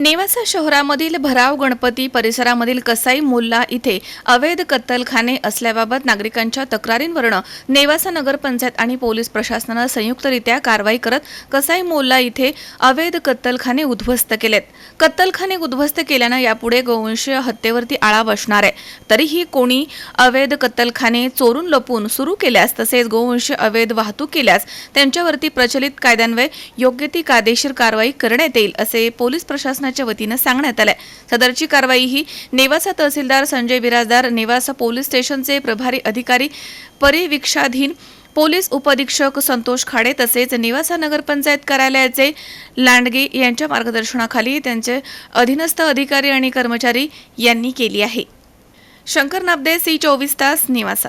नेवासा शहरामधील भराव गणपती परिसरामधील कसाई मुल्ला इथे अवैध कत्तलखाने असल्याबाबत नागरिकांच्या तक्रारींवरनं नेवासा नगरपंचायत आणि पोलीस प्रशासनानं संयुक्तरित्या कारवाई करत कसाई मोल्ला इथे अवैध कत्तलखाने उद्ध्वस्त केलेत. कत्तलखाने उद्ध्वस्त केल्यानं यापुढे गोवंशीय हत्येवरती आळा बसणार आहे. तरीही कोणी अवैध कत्तलखाने चोरून लपून सुरू केल्यास तसेच गोवंशीय अवैध वाहतूक केल्यास त्यांच्यावरती प्रचलित कायद्यान्वये योग्य ती कायदेशीर कारवाई करण्यात येईल असे पोलीस प्रशासन प्रशासनाच्या वतीनं सांगण्यात आलंय. सदरची कारवाई ही नेवासा तहसीलदार संजय बिराजदार नेवासा पोलीस स्टेशनचे प्रभारी अधिकारी परिवीक्षाधीन पोलीस उपअधीक्षक संतोष खाडे तसेच निवासा नगरपंचायत कार्यालयाचे लांडगे यांच्या मार्गदर्शनाखाली त्यांचे अधीनस्थ अधिकारी आणि कर्मचारी यांनी केली आहे. शंकर नाबदे सी चोवीस तास निवासा.